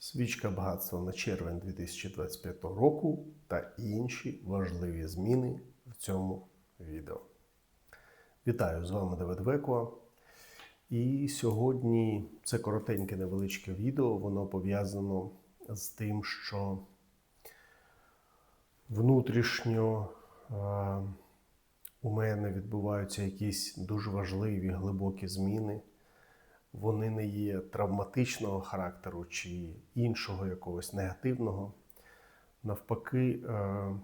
Свічка багатства на червень 2025 року та інші важливі зміни в цьому відео. Вітаю з вами Давид Векуа. І сьогодні це коротеньке невеличке відео. Воно пов'язано з тим, що внутрішньо у мене відбуваються якісь дуже важливі глибокі зміни. Вони не є травматичного характеру чи іншого якогось негативного. Навпаки, е,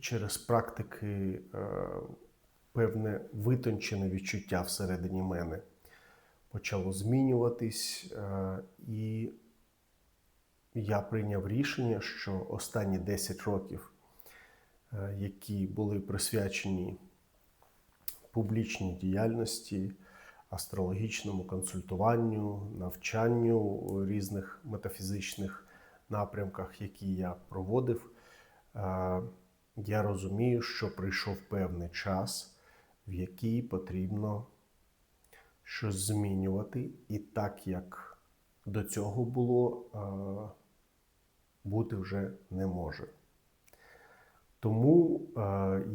через практики е, певне витончене відчуття всередині мене почало змінюватись, е, і я прийняв рішення, що останні 10 років, які були присвячені публічній діяльності, астрологічному консультуванню, навчанню у різних метафізичних напрямках, які я проводив, е, я розумію, що прийшов певний час, в який потрібно щось змінювати, і так як до цього було, е, бути вже не може. Тому е,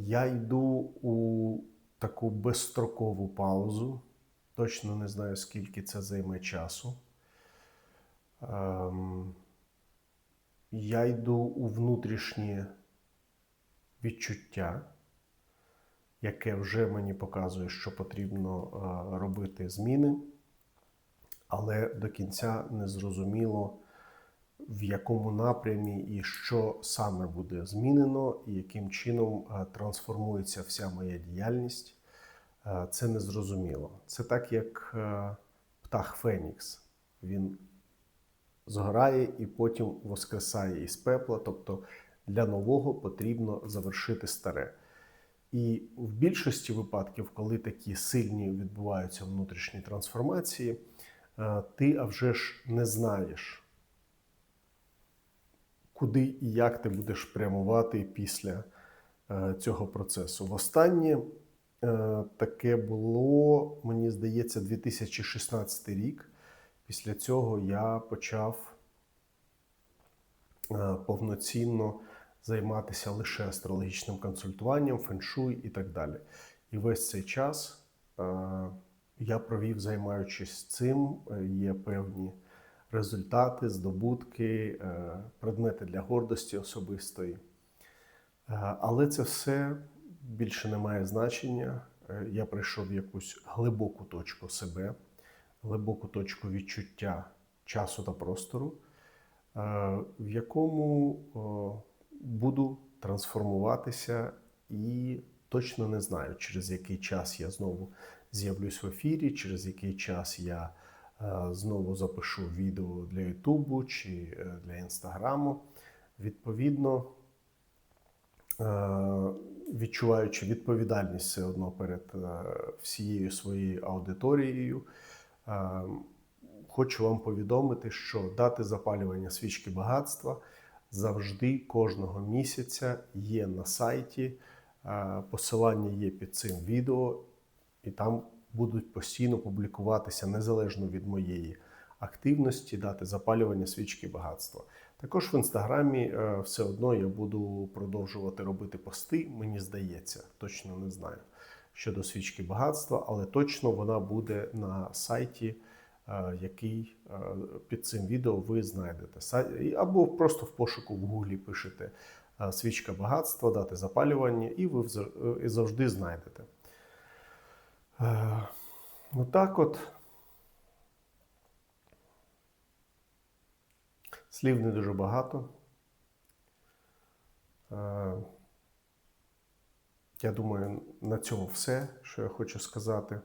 я йду у таку безстрокову паузу. Точно не знаю, скільки це займе часу. Ем, я йду у внутрішнє відчуття, яке вже мені показує, що потрібно е, робити зміни, але до кінця не зрозуміло, в якому напрямі і що саме буде змінено, і яким чином е, трансформується вся моя діяльність. Е, Це незрозуміло. Це так, як е, птах Фенікс. Він згорає і потім воскресає із пепла. Тобто для нового потрібно завершити старе. І в більшості випадків, коли такі сильні відбуваються внутрішні трансформації, е, ти а вже ж не знаєш, куди і як ти будеш прямувати після цього процесу. Востаннє таке було, мені здається, 2016 рік. Після цього я почав е, повноцінно займатися лише астрологічним консультуванням, феншуй і так далі. І весь цей час е, я провів, займаючись цим, е, є певні результати, здобутки, е, предмети для гордості особистої. Е, Але це все більше не має значення. Е, Я прийшов в якусь глибоку точку себе, глибоку точку відчуття часу та простору, е, в якому буду трансформуватися і точно не знаю, через який час я знову з'явлюсь в ефірі, через який час я е, знову запишу відео для Ютубу чи для Інстаграму. Відповідно, відчуваючи відповідальність все одно перед е, всією своєю аудиторією, е, хочу вам повідомити, що дати запалювання свічки багатства завжди кожного місяця є на сайті. Е, Посилання є під цим відео, і там будуть постійно публікуватися незалежно від моєї активності, дати запалювання свічки багатства. Також в інстаграмі е, все одно я буду продовжувати робити пости. Мені здається, точно не знаю щодо свічки багатства, але точно вона буде на сайті, е, який е, під цим відео ви знайдете. Або просто в пошуку в гуглі пишете свічка багатства, дати запалювання, і ви завжди знайдете. Отак от. Слів не дуже багато. Е, Я думаю, на цьому все, що я хочу сказати.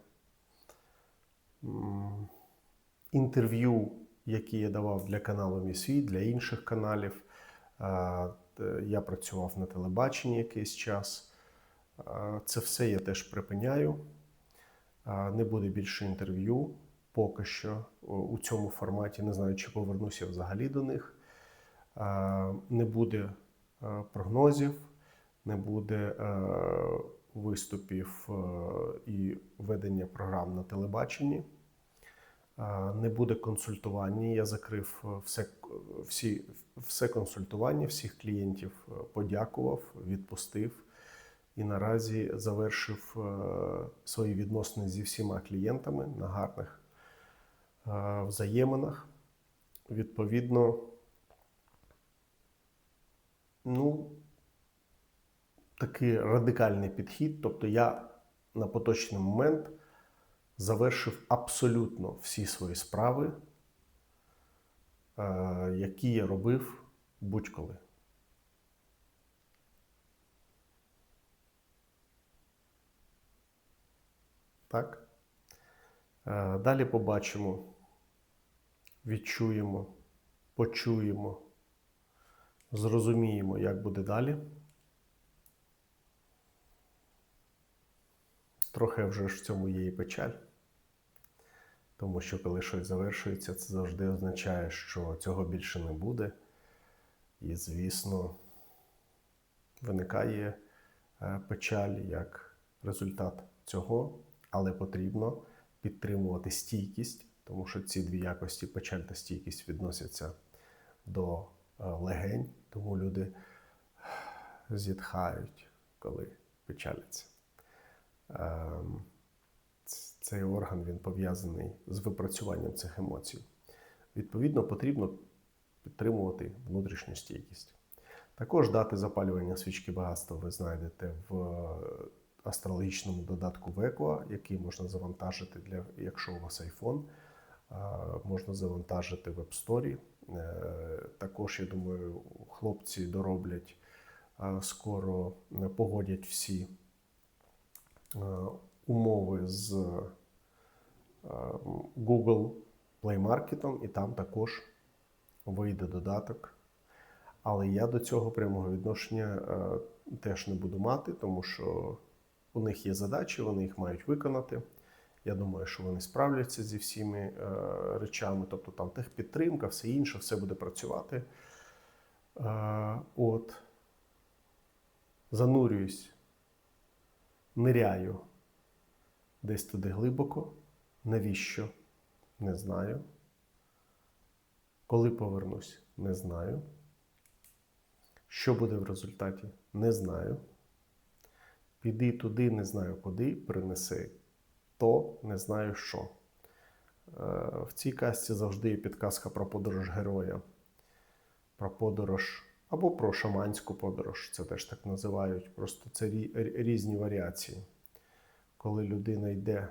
Інтерв'ю, які я давав для каналу Мій світ, для інших каналів. е, Я працював на телебаченні якийсь час. Е, Це все я теж припиняю. Не буде більше інтерв'ю поки що у цьому форматі. Не знаю, чи повернуся взагалі до них. Е, Не буде е, прогнозів, не буде е, виступів е, і ведення програм на телебаченні. Е, Не буде консультування. Я закрив е, все, всі, все консультування всіх клієнтів, е, подякував, відпустив і наразі завершив е, свої відносини зі всіма клієнтами на гарних е, взаєминах. Відповідно, ну, такий радикальний підхід. Тобто я на поточний момент завершив абсолютно всі свої справи, які я робив будь-коли. Так? Далі побачимо, відчуємо, почуємо, зрозуміємо, як буде далі. Трохи вже ж в цьому є і печаль. Тому що коли щось завершується, це завжди означає, що цього більше не буде. І, звісно, виникає е, печаль як результат цього, але потрібно підтримувати стійкість, тому що ці дві якості печаль та стійкість відносяться до е, легень, тому люди зітхають, коли печаляться. Ем, Цей орган він пов'язаний з випрацюванням цих емоцій. Відповідно, потрібно підтримувати внутрішню стійкість. Також дати запалювання свічки багатства ви знайдете в е, астрологічному додатку Векоа, який можна завантажити, для, якщо у вас iPhone, е, можна завантажити в App Store. Е, Також, я думаю, хлопці дороблять скоро е, погодять всі е, умови з Google Play Market, і там також вийде додаток. Але я до цього прямого відношення теж не буду мати, тому що у них є задачі, вони їх мають виконати. Я думаю, що вони справляться зі всіми е, речами, тобто там техпідтримка, все інше, все буде працювати. Е, от, занурююсь, ниряю десь туди глибоко. Навіщо? Не знаю. Коли повернусь, не знаю. Що буде в результаті, не знаю. Піди туди, не знаю куди, принеси то, не знаю що. Е, В цій казці завжди є підказка про подорож героя, про подорож або про шаманську подорож, це теж так називають. Просто це рі- рі- різні варіації. Коли людина йде,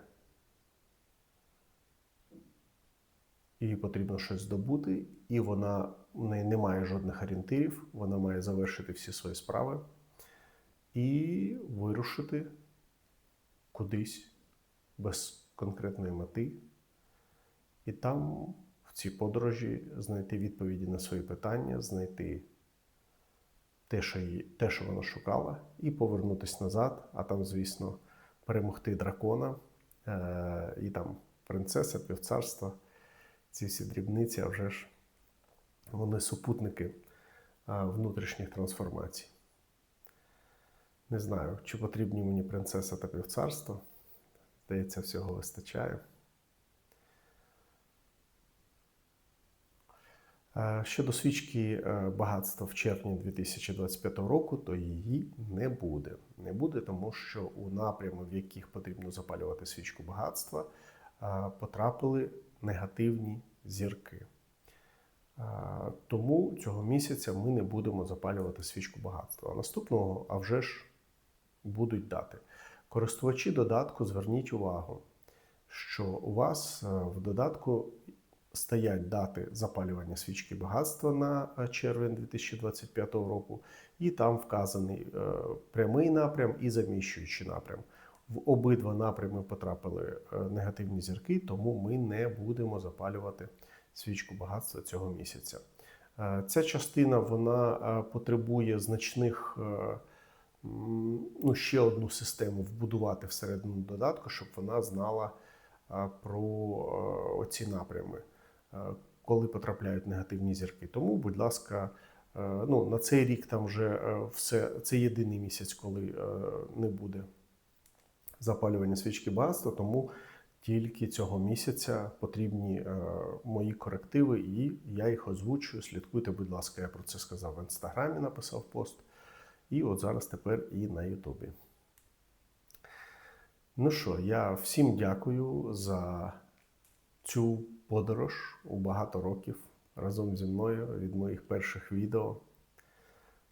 їй потрібно щось здобути, і вона в неї немає жодних орієнтирів, вона має завершити всі свої справи і вирушити кудись без конкретної мети, і там в цій подорожі знайти відповіді на свої питання, знайти те, що, її, те, що вона шукала, і повернутися назад, а там, звісно, перемогти дракона е- і там принцеса, півцарства, ці всі дрібниці, а вже ж вони супутники е, внутрішніх трансформацій. Не знаю, чи потрібні мені принцеса та півцарство. Здається, всього вистачає. Е, Щодо свічки е, багатства в червні 2025 року, то її не буде. Не буде, тому що у напрями, в яких потрібно запалювати свічку багатства, е, потрапили негативні зірки. Тому цього місяця ми не будемо запалювати свічку багатства. А наступного, а вже ж, будуть дати. Користувачі додатку, зверніть увагу, що у вас е, в додатку стоять дати запалювання свічки багатства на е, червень 2025 року, і там вказаний е, прямий напрям і заміщуючий напрям. В обидва напрями потрапили негативні зірки, тому ми не будемо запалювати свічку багатства цього місяця. Ця частина вона потребує значних. Ну, ще одну систему вбудувати всередину додатку, щоб вона знала про е, оці напрями, е, коли потрапляють негативні зірки. Тому, будь ласка, е, ну, на цей рік там вже все. Це єдиний місяць, коли не буде запалювання свічки багатства. Тому тільки цього місяця потрібні мої корективи, і я їх озвучую. Слідкуйте, будь ласка, я про це сказав в інстаграмі, написав пост. І от зараз тепер і на Ютубі. Ну що, я всім дякую за цю подорож у багато років разом зі мною від моїх перших відео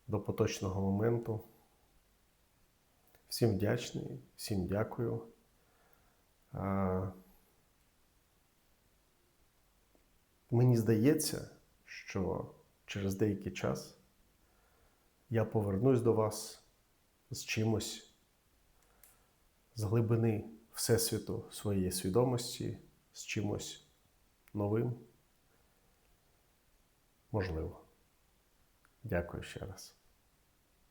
до поточного моменту. Всім вдячний, всім дякую. А, Мені здається, що через деякий час я повернусь до вас з чимось з глибини Всесвіту своєї свідомості, з чимось новим. Можливо. Дякую ще раз.